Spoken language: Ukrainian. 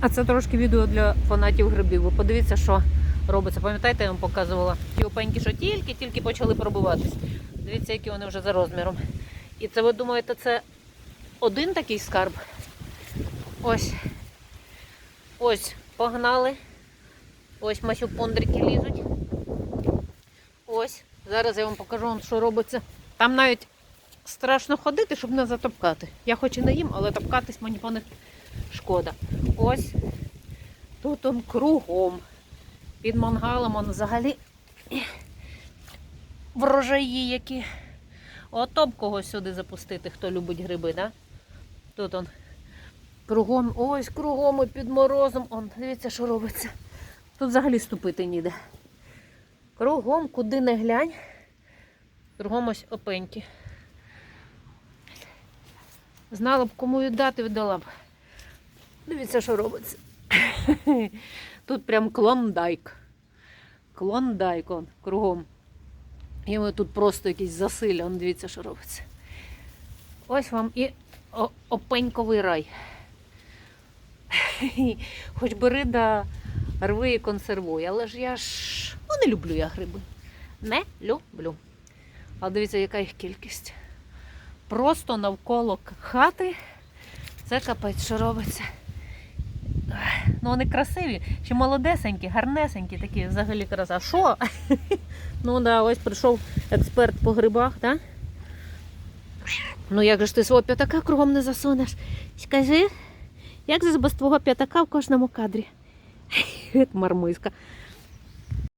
А це трошки відео для фанатів грибів. Ви подивіться, що робиться. Пам'ятаєте, я вам показувала ті опеньки, що тільки-тільки почали пробиватись. Дивіться, які вони вже за розміром. І це ви думаєте, це один такий скарб? Ось. Ось, погнали. Ось масюпондрики лізуть. Ось. Зараз я вам покажу, що робиться. Там навіть страшно ходити, щоб не затопкати. Я хоч і не їм, але топкатись мені по них шкода. Ось тут он кругом. Під мангалом он взагалі врожаї які. Ото б когось сюди запустити, хто любить гриби, да? Тут он кругом, ось кругом і під морозом. Он, дивіться, що робиться. Тут взагалі ступити ніде. Кругом, куди не глянь. Кругом ось опеньки. Знала б, кому віддати, віддала б. Дивіться, що робиться. Тут прям клондайк. Клондайк он кругом. І ми тут просто якийсь засилля. Он дивіться, що робиться. Ось вам і опеньковий рай. Хоч бери да рви і консервуй, але ж я ж ну, не люблю я гриби. Не люблю. А дивіться, яка їх кількість. Просто навколо хати. Це капець, що робиться. Ну, вони красиві, ще молодесенькі, гарнесенькі такі взагалі краса. Що? Ну да, ось прийшов експерт по грибах, так? Ну як же ж ти свого п'ятака кругом не засунеш? Скажи, як же без твого п'ятака в кожному кадрі? Як мармиська.